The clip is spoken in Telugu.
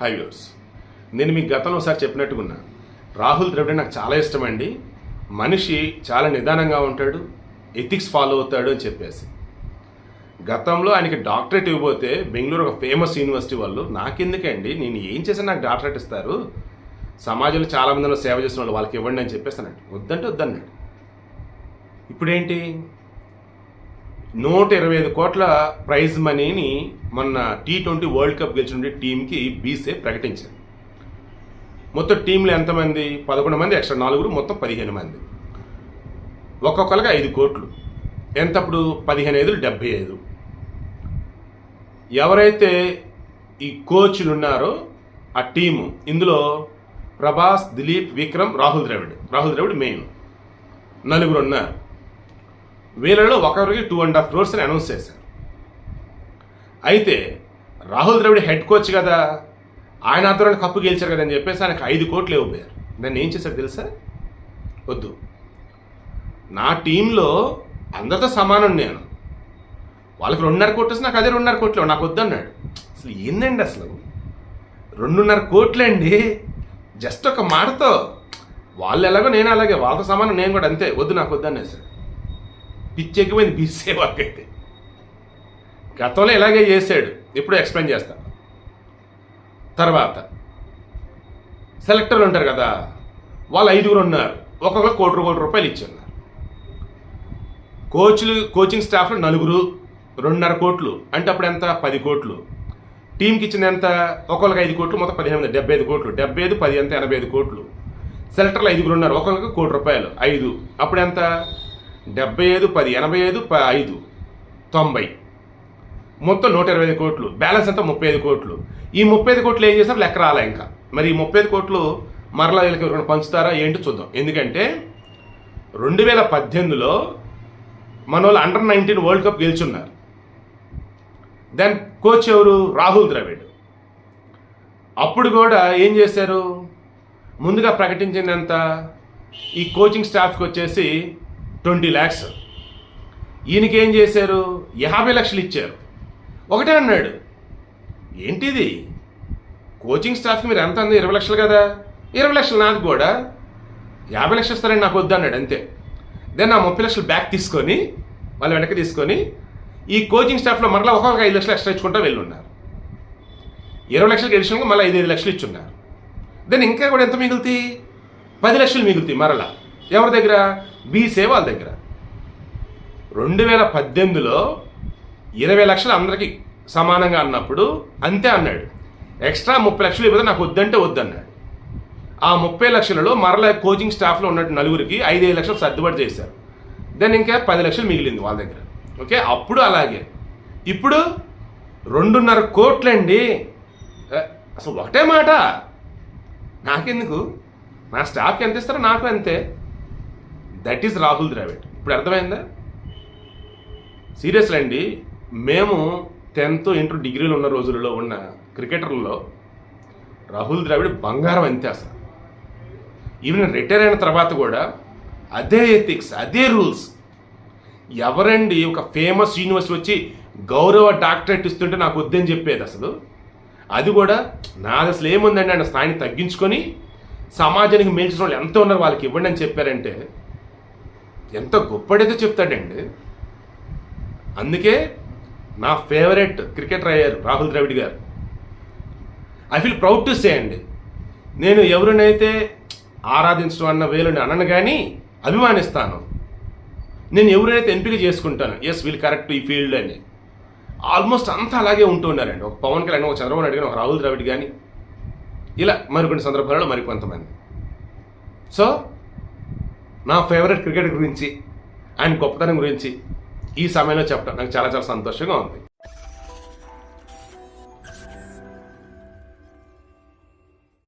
హై వ్యూర్స్ నేను మీకు గతంలో ఒకసారి చెప్పినట్టుకున్నా రాహుల్ ద్రవిడ నాకు చాలా ఇష్టం అండి మనిషి చాలా నిదానంగా ఉంటాడు ఎథిక్స్ ఫాలో అవుతాడు అని చెప్పేసి. గతంలో ఆయనకి డాక్టరేట్ ఇవ్వబోతే బెంగళూరు ఒక ఫేమస్ యూనివర్సిటీ వాళ్ళు నాకెందుకండి నేను ఏం చేసినా నాకు డాక్టరేట్ ఇస్తారు. సమాజంలో చాలామందిలో సేవ చేసిన వాళ్ళు వాళ్ళకి ఇవ్వండి అని చెప్పేస్తానండి వద్దంటే వద్దన్నాడు. ఇప్పుడేంటి? నూట ఇరవై ఐదు కోట్ల ప్రైజ్ మనీని మొన్న టీ ట్వంటీ వరల్డ్ కప్ గెలిచిన టీంకి బీసే ప్రకటించింది. మొత్తం టీంలో ఎంతమంది? పదకొండు మంది ఎక్స్ట్రా నాలుగురు మొత్తం పదిహేను మంది. ఒక్కొక్కరికి ఐదు కోట్లు. ఎంతప్పుడు? పదిహేను ఐదు డెబ్బై ఐదు. ఎవరైతే ఈ కోచ్లు ఉన్నారో ఆ టీము ఇందులో ప్రభాస్ దిలీప్ విక్రమ్ రాహుల్ ద్రవిడ్. రాహుల్ ద్రవిడ్ మెయిన్. నలుగురు ఉన్నారు. వీళ్ళలో ఒకరికి టూ అండ్ హాఫ్ క్రోర్స్ అని అనౌన్స్ చేశారు. అయితే రాహుల్ ద్రవిడ్ హెడ్ కోచ్ కదా ఆయన ఆధ్వర్యంలో కప్పు గెలిచారు కదా అని చెప్పేసి ఆయనకు ఐదు కోట్లు ఇవ్వబోయారు దాన్ని ఏం చేశారు తెలుసా? వద్దు. నా టీంలో అందరితో సమానం నేను. వాళ్ళకి రెండున్నర కోట్లు వస్తే నాకు అదే రెండున్నర కోట్లు నాకు వద్దు అన్నాడు అసలు ఏందండి అసలు? రెండున్నర కోట్లండి జస్ట్ ఒక మాటతో. వాళ్ళు ఎలాగో నేను అలాగే వాళ్ళతో సమానం నేను కూడా అంతే. వద్దు నాకు వద్దు అనేసాడు. పిచ్చెక్కిపోయింది వర్క్ అయితే గతంలో ఇలాగే చేశాడు ఎప్పుడో ఎక్స్ప్లెయిన్ చేస్తా. తర్వాత సెలెక్టర్లు ఉంటారు కదా వాళ్ళు ఐదుగురు ఉన్నారు. ఒక్కొక్కరు కోటి కోటి రూపాయలు ఇచ్చున్నారు. కోచ్లు కోచింగ్ స్టాఫ్లు నలుగురు రెండున్నర కోట్లు. అంటే అప్పుడు ఎంత? పది కోట్లు. టీంకి ఇచ్చిన ఎంత? ఒకళ్ళకి ఐదు కోట్లు మొత్తం పదిహేను డెబ్బై ఐదు కోట్లు. డెబ్బై ఐదు పది ఎంత ఎనభై ఐదు కోట్లు. సెలెక్టర్లు ఐదుగురు ఉన్నారు. ఒకరికి కోటి రూపాయలు. ఐదు. అప్పుడు ఎంత? డెబ్బై ఐదు పది ఎనభై ఐదు ప ఐదు. తొంభై. మొత్తం నూట ఇరవై ఐదు కోట్లు. బ్యాలెన్స్ అంతా ముప్పై ఐదు కోట్లు. ఈ ముప్పై ఐదు కోట్లు ఏం చేస్తారు లెక్క రాలే ఇంకా. మరి ఈ ముప్పై ఐదు కోట్లు మరలా వీళ్ళకి ఎవరికైనా పంచుతారా? ఏంటి చూద్దాం. ఎందుకంటే రెండు వేల పద్దెనిమిదిలో మన వాళ్ళు అండర్ నైన్టీన్ వరల్డ్ కప్ గెలుచున్నారు. దెన్ కోచ్ ఎవరు? రాహుల్ ద్రవిడ్. అప్పుడు కూడా ఏం చేశారు? ముందుగా ప్రకటించింది ఈ కోచింగ్ స్టాఫ్కి వచ్చేసి ట్వంటీ ల్యాక్స్. ఈయనకేం చేశారు? యాభై లక్షలు ఇచ్చారు. ఒకటే అన్నాడు. ఏంటిది? కోచింగ్ స్టాఫ్కి మీరు ఎంత అంది? ఇరవై లక్షలు కదా? ఇరవై లక్షలు నాది కూడా. యాభై లక్షలు ఇస్తారని నాకు వద్దు అన్నాడు అంతే. దెన్ ఆ ముప్పై లక్షలు బ్యాక్ తీసుకొని వాళ్ళు వెనక్కి తీసుకొని ఈ కోచింగ్ స్టాఫ్లో మరలా ఒక్కొక్క ఐదు లక్షలు ఎక్స్ట్రా ఇచ్చుకుంటూ వెళ్ళి ఉన్నారు ఇరవై లక్షలకి ఎడిషన్గా మళ్ళీ ఐదు ఐదు లక్షలు ఇచ్చున్నారు. దెన్ ఇంకా కూడా ఎంత మిగులుతాయి? పది లక్షలు మిగులుతాయి మరలా. ఎవరి దగ్గర? మీ వాళ్ళ దగ్గర రెండు వేల పద్దెనిమిదిలో ఇరవై లక్షలు అందరికీ సమానంగా అన్నప్పుడు అంతే అన్నాడు. ఎక్స్ట్రా ముప్పై లక్షలు ఇవ్వదు నాకు వద్దంటే వద్దన్నాడు. ఆ ముప్పై లక్షలలో మరలా కోచింగ్ స్టాఫ్లో ఉన్నట్టు నలుగురికి ఐదు ఐదు లక్షలు సర్దుబాటు చేశారు. దెన్ ఇంకా పది లక్షలు మిగిలింది వాళ్ళ దగ్గర. ఓకే? అప్పుడు అలాగే. ఇప్పుడు రెండున్నర కోట్లండి. అసలు ఒకటే మాట. నాకెందుకు? నా స్టాఫ్కి ఎంత ఇస్తారో నాకు అంతే. దట్ ఈస్ రాహుల్ ద్రావిడ్ ఇప్పుడు అర్థమైందా? సీరియస్లీ అండి మేము టెన్త్ ఇంటర్ డిగ్రీలు ఉన్న రోజులలో ఉన్న క్రికెటర్లలో రాహుల్ ద్రావిడ్ బంగారం అంతే అసలు. ఈవెన్ రిటైర్ అయిన తర్వాత కూడా అదే ఎథిక్స్ అదే రూల్స్ ఎవరండి ఒక ఫేమస్ యూనివర్సిటీ వచ్చి గౌరవ డాక్టరేట్ ఇస్తుంటే నాకు వద్దని చెప్పేది అసలు? అది కూడా నాది అసలు ఏముందండి ఆయన స్థాయిని తగ్గించుకొని సమాజానికి మించిన వాళ్ళు ఎంత ఉన్నారు వాళ్ళకి ఇవ్వండి అని చెప్పారంటే ఎంత గొప్పడైతే చెప్తాడండి. అందుకే నా ఫేవరెట్ క్రికెటర్ అయ్యారు Rahul Dravid garu. I feel proud to say అండి నేను ఎవరినైతే ఆరాధించడం అన్న వేలుని అనను కానీ అభిమానిస్తాను. నేను ఎవరైతే ఎంపిక చేసుకుంటాను ఎస్ వీళ్ళు కరెక్ట్ ఈ ఫీల్డ్ అని. ఆల్మోస్ట్ అంతా అలాగే ఉంటూ ఉన్నారండి. ఒక పవన్ కళ్యాణ్ ఒక చంద్రబాబు నాయుడు కానీ ఒక రాహుల్ ద్రావిడ్ కానీ ఇలా మరికొన్ని సందర్భాలలో మరికొంతమంది. సో నా ఫేవరెట్ క్రికెట్ గురించి ఆయన గొప్పతనం గురించి ఈ సమయంలో చెప్పడం నాకు చాలా చాలా సంతోషంగా ఉంది.